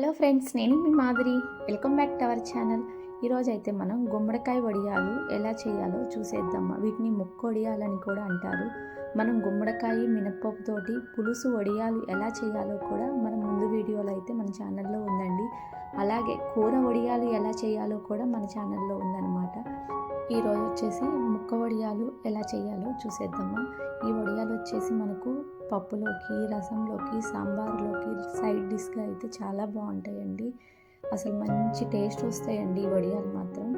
Hello friends నేను మీ Madhuri. Welcome back to our channel. ఈరోజు అయితే మనం గుమ్మడికాయ వడియాలు ఎలా చేయాలో చూసేద్దాం. వీటిని ముక్క వడియాలని కూడా అంటారు. మనం గుమ్మడికాయ మినప్పప్పుతోటి పులుసు వడియాలు ఎలా చేయాలో కూడా మనం ముందు వీడియోలో అయితే మన ఛానల్లో ఉందండి. అలాగే కూర వడియాలు ఎలా చేయాలో కూడా మన ఛానల్లో ఉందన్నమాట. ఈరోజు వచ్చేసి ముక్క వడియాలు ఎలా చేయాలో చూసేద్దామా. ఈ వడియాలు వచ్చేసి మనకు పప్పులోకి రసంలోకి సాంబార్లోకి సైడ్ డిష్గా అయితే చాలా బాగుంటాయండి. అసలు మంచి టేస్ట్ వస్తాయండి ఈ వడియాలు మాత్రం.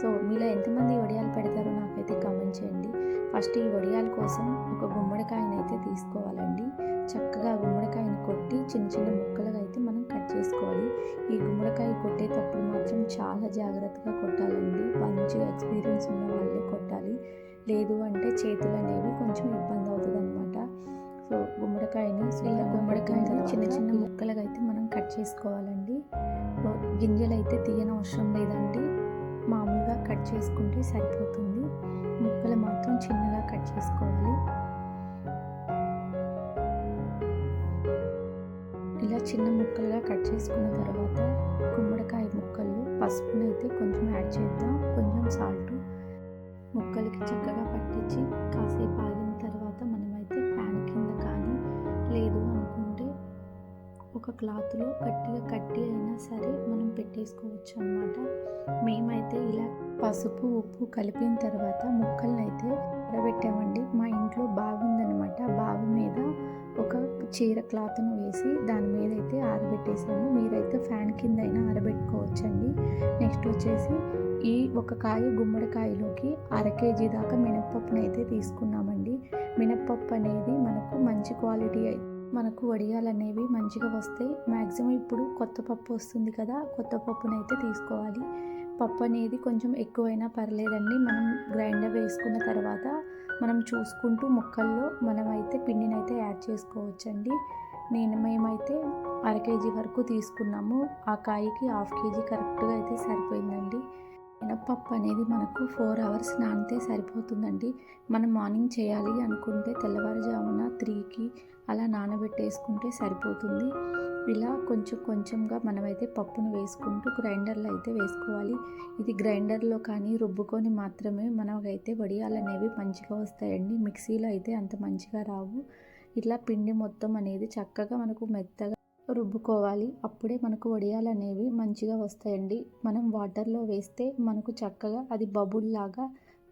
సో మీలో ఎంతమంది వడియాలు పెడతారో నాకైతే కామెంట్ చేయండి. ఫస్ట్ ఈ వడియాల కోసం ఒక గుమ్మడికాయని అయితే తీసుకోవాలండి. చక్కగా గుమ్మడికాయని కొట్టి చిన్న చిన్న ముక్కలుగా అయితే మనం కట్ చేసుకోవాలి. ఈ గుమ్మడికాయ కొట్టేటప్పుడు మాత్రం చాలా జాగ్రత్తగా కొట్టాలండి. మంచిగా ఎక్స్పీరియన్స్ ఉన్న వాళ్ళే కొట్టాలి. లేదు అంటే చేతులు అనేవి కొంచెం ఇబ్బంది అవుతుంది అనమాట సో గుమ్మడికాయని ఇలా గుమ్మడికాయని చిన్న చిన్న ముక్కలుగా అయితే మనం కట్ చేసుకోవాలండి. సో గింజలు అయితే తీయనవసరం లేదండి. మామూలుగా కట్ చేసుకుంటే సరిపోతుంది. ముక్కలు మాత్రం చిన్నగా కట్ చేసుకోవాలి. ఇలా చిన్న ముక్కలుగా కట్ చేసుకున్న తర్వాత గుమ్మడికాయ ముక్కలు పసుపునైతే కొంచెం యాడ్ చేద్దాం. క్లాత్లో గట్టిగా కట్టి అయినా సరే మనం పెట్టేసుకోవచ్చు అనమాట మేమైతే ఇలా పసుపు ఉప్పు కలిపిన తర్వాత ముక్కలను అయితే ఆరబెట్టామండి. మా ఇంట్లో బాగుందనమాట బావి మీద ఒక చీర క్లాత్ను వేసి దాని మీద అయితే ఆరబెట్టేసాము. మీరైతే ఫ్యాన్ కింద అయినా ఆరబెట్టుకోవచ్చండి. నెక్స్ట్ వచ్చేసి ఈ ఒక కాయ గుమ్మడికాయలోకి అర కేజీ దాకా మినప్పప్పును అయితే తీసుకున్నామండి. మినప్పప్పు అనేది మనకు మంచి క్వాలిటీ అయితే మనకు వడియాలు అనేవి మంచిగా వస్తాయి మ్యాక్సిమం ఇప్పుడు కొత్త పప్పు వస్తుంది కదా కొత్త పప్పునైతే తీసుకోవాలి. పప్పు అనేది కొంచెం ఎక్కువైనా పర్లేదండి. మనం గ్రైండర్ వేసుకున్న తర్వాత మనం చూసుకుంటూ ముక్కల్లో మనమైతే పిండినైతే యాడ్ చేసుకోవచ్చండి. నేను మేమైతే అర కేజీ వరకు తీసుకున్నాము. ఆ కాయకి హాఫ్ కేజీ కరెక్ట్గా అయితే సరిపోయిందండి. మినప్పప్పు అనేది మనకు ఫోర్ అవర్స్ నానితే సరిపోతుందండి. మనం మార్నింగ్ చేయాలి అనుకుంటే తెల్లవారుజామున త్రీకి అలా నానబెట్టేసుకుంటే సరిపోతుంది. ఇలా కొంచెం కొంచెంగా మనమైతే పప్పును వేసుకుంటూ గ్రైండర్లో అయితే వేసుకోవాలి. ఇది గ్రైండర్లో కానీ రుబ్బుకొని మాత్రమే మనకైతే వడియాలు అనేవి మంచిగా వస్తాయండి. మిక్సీలో అయితే అంత మంచిగా రావు. ఇట్లా పిండి మొత్తం అనేది చక్కగా మనకు మెత్తగా రుబ్బుకోవాలి. అప్పుడే మనకు వడియాలు అనేవి మంచిగా వస్తాయండి. మనం వాటర్లో వేస్తే మనకు చక్కగా అది బబుల్ లాగా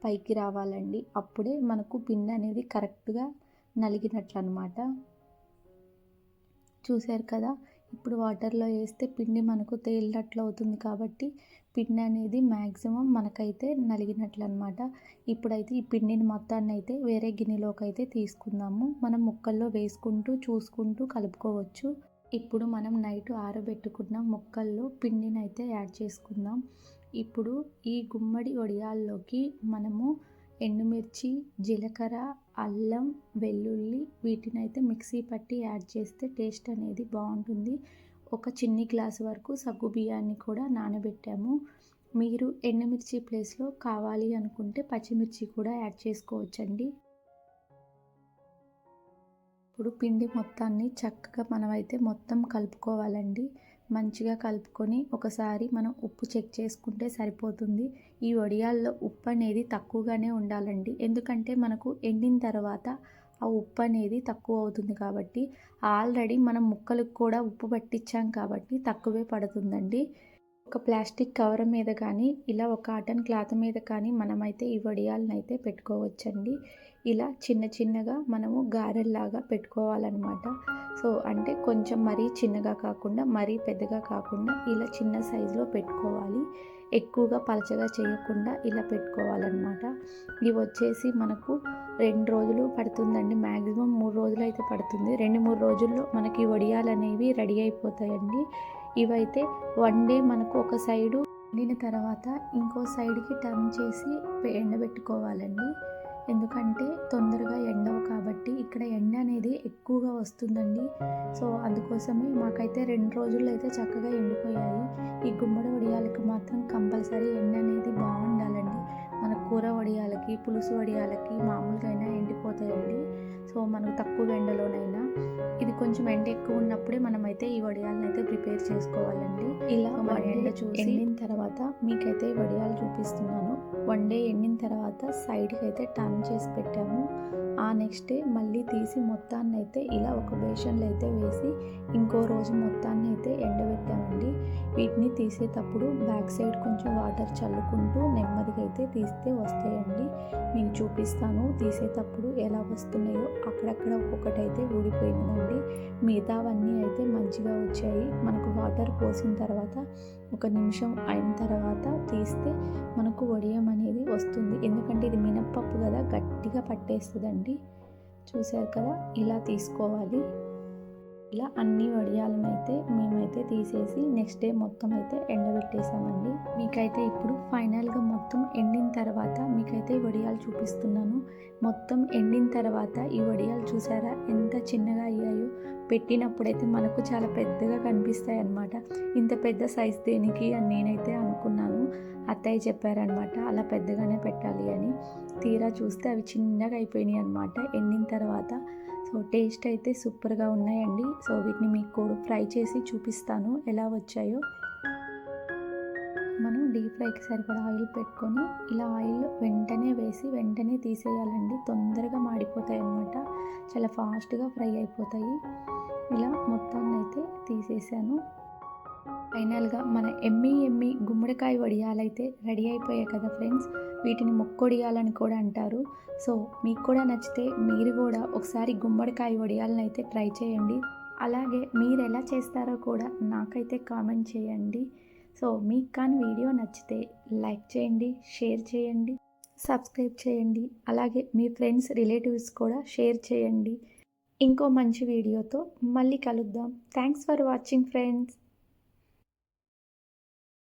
పైకి రావాలండి. అప్పుడే మనకు పిండి అనేది కరెక్ట్గా నలిగినట్లు అనమాట చూశారు కదా ఇప్పుడు వాటర్లో వేస్తే పిండి మనకు తేలినట్లు అవుతుంది కాబట్టి పిండి అనేది మ్యాక్సిమం మనకైతే నలిగినట్లు అనమాట ఇప్పుడైతే ఈ పిండిని మొత్తాన్ని అయితే వేరే గిన్నెలోకి అయితే తీసుకుందాము. మనం ముక్కల్లో వేసుకుంటూ చూసుకుంటూ కలుపుకోవచ్చు. ఇప్పుడు మనం నైట్ ఆరబెట్టుకున్న ముక్కల్లో పిండిని అయితే యాడ్ చేసుకుందాం. ఇప్పుడు ఈ గుమ్మడి వడియాల్లోకి మనము ఎండుమిర్చి జీలకర్ర అల్లం వెల్లుల్లి వీటిని అయితే మిక్సీ పట్టి యాడ్ చేస్తే టేస్ట్ అనేది బాగుంటుంది. ఒక చిన్ని గ్లాస్ వరకు సగ్గు బియ్యాన్ని కూడా నానబెట్టాము. మీరు ఎండుమిర్చి ప్లేస్లో కావాలి అనుకుంటే పచ్చిమిర్చి కూడా యాడ్ చేసుకోవచ్చండి. ఇప్పుడు పిండి మొత్తాన్ని చక్కగా మనమైతే మొత్తం కలుపుకోవాలండి. మంచిగా కలుపుకొని ఒకసారి మనం ఉప్పు చెక్ చేసుకుంటే సరిపోతుంది. ఈ వడియాల్లో ఉప్పు అనేది తక్కువగానే ఉండాలండి. ఎందుకంటే మనకు ఎండిన తర్వాత ఆ ఉప్పు అనేది తక్కువ అవుతుంది కాబట్టి ఆల్రెడీ మనం ముక్కలకు కూడా ఉప్పు పట్టించాం కాబట్టి తక్కువే పడుతుందండి. ఒక ప్లాస్టిక్ కవర్ మీద కానీ ఇలా ఒక కాటన్ క్లాత్ మీద కానీ మనమైతే ఈ వడియాలను అయితే పెట్టుకోవచ్చండి. ఇలా చిన్న చిన్నగా మనము గారెల్లాగా పెట్టుకోవాలన్నమాట. సో అంటే కొంచెం మరీ చిన్నగా కాకుండా మరీ పెద్దగా కాకుండా ఇలా చిన్న సైజులో పెట్టుకోవాలి. ఎక్కువగా పలచగా చేయకుండా ఇలా పెట్టుకోవాలన్నమాట. ఇవి వచ్చేసి మనకు రెండు రోజులు పడుతుందండి. మ్యాక్సిమం మూడు రోజులు అయితే పడుతుంది. రెండు మూడు రోజుల్లో మనకి వడియాలు అనేవి రెడీ అయిపోతాయండి. ఇవైతే వన్ డే మనకు ఒక సైడు వండిన తర్వాత ఇంకో సైడ్కి టర్న్ చేసి ఎండబెట్టుకోవాలండి. ఎందుకంటే తొందరగా ఎండవు కాబట్టి ఇక్కడ ఎండ అనేది ఎక్కువగా వస్తుందండి. సో అందుకోసమే మాకైతే రెండు రోజుల్లో అయితే చక్కగా ఎండిపోయాయి. ఈ గుమ్మడి వడియాలకు మాత్రం కంపల్సరీ ఎండ అనేది బాగుండాలండి. కూర వడియాలకి పులుసు వడియాలకి మామూలుగా అయినా ఎండిపోతాయండి. సో మనకు తక్కువ ఎండలోనైనా ఇది కొంచెం ఎండ ఎక్కువ ఉన్నప్పుడే మనమైతే ఈ వడియాలను అయితే ప్రిపేర్ చేసుకోవాలండి. ఇలా వన్ ఎండ చూసి ఎండిన తర్వాత మీకైతే ఈ వడియాలు చూపిస్తున్నాను. వన్ డే ఎండిన తర్వాత సైడ్కి అయితే టర్న్ చేసి పెట్టాము. ఆ నెక్స్ట్ డే మళ్ళీ తీసి మొత్తాన్ని అయితే ఇలా ఒక బేషన్లో అయితే వేసి ఇంకో రోజు మొత్తాన్ని అయితే ఎండబెట్టామండి. వీటిని తీసేటప్పుడు బ్యాక్ సైడ్ కొంచెం వాటర్ చల్లుకుంటూ నెమ్మదిగా అయితే తీస్తే వస్తాయండి. మీకు చూపిస్తాను తీసేటప్పుడు ఎలా వస్తున్నాయో. అక్కడక్కడ ఒక్కొక్కటి అయితే మిగతావన్నీ అయితే మంచిగా వచ్చాయి. మనకు వాటర్ పోసిన తర్వాత ఒక నిమిషం అయిన తర్వాత తీస్తే మనకు వడియం అనేది వస్తుంది. ఎందుకంటే ఇది మినప్పప్పు కదా గట్టిగా పట్టేస్తుందండి. చూశారు కదా ఇలా తీసుకోవాలి. ఇలా అన్ని వడియాలను అయితే మేమైతే తీసేసి నెక్స్ట్ డే మొత్తం అయితే ఎండబెట్టేసామండి. మీకైతే ఇప్పుడు ఫైనల్గా మొత్తం ఎండిన తర్వాత మీకైతే వడియాలు చూపిస్తున్నాను. మొత్తం ఎండిన తర్వాత ఈ వడియాలు చూసారా? ఎంత చిన్నగా అయ్యాయో. పెట్టినప్పుడైతే మనకు చాలా పెద్దగా కనిపిస్తాయి అన్నమాట ఇంత పెద్ద సైజ్ దేనికి అని నేనైతే అనుకున్నాను. అత్తయ్య చెప్పారనమాట అలా పెద్దగానే పెట్టాలి అని. తీరా చూస్తే అవి చిన్నగా అయిపోయినాయి అనమాట ఎండిన తర్వాత సో టేస్ట్ అయితే సూపర్గా ఉన్నాయండి. సో వీటిని మీకు కూడా ఫ్రై చేసి చూపిస్తాను ఎలా వచ్చాయో. మనం డీప్ ఫ్రైకి సరిపడా ఆయిల్ పెట్టుకొని ఇలా ఆయిల్ వెంటనే వేసి వెంటనే తీసేయాలండి. తొందరగా మాడిపోతాయి అన్నమాట చాలా ఫాస్ట్గా ఫ్రై అయిపోతాయి. ఇలా మొత్తాన్ని అయితే తీసేసాను. ఫైనల్గా మన ఎమ్మి ఎమ్మి గుమ్మడికాయ వడియాలైతే రెడీ అయిపోయాయి కదా ఫ్రెండ్స్. వీటిని మొక్కొడియాలని కూడా అంటారు. సో మీకు కూడా నచ్చితే మీరు కూడా ఒకసారి గుమ్మడికాయ వడియాలను అయితే ట్రై చేయండి. అలాగే మీరు ఎలా చేస్తారో కూడా నాకైతే కామెంట్ చేయండి. సో మీకు కానీ వీడియో నచ్చితే లైక్ చేయండి షేర్ చేయండి సబ్స్క్రైబ్ చేయండి. అలాగే మీ ఫ్రెండ్స్ రిలేటివ్స్ కూడా షేర్ చేయండి. ఇంకో మంచి వీడియోతో మళ్ళీ కలుద్దాం. Thanks for watching friends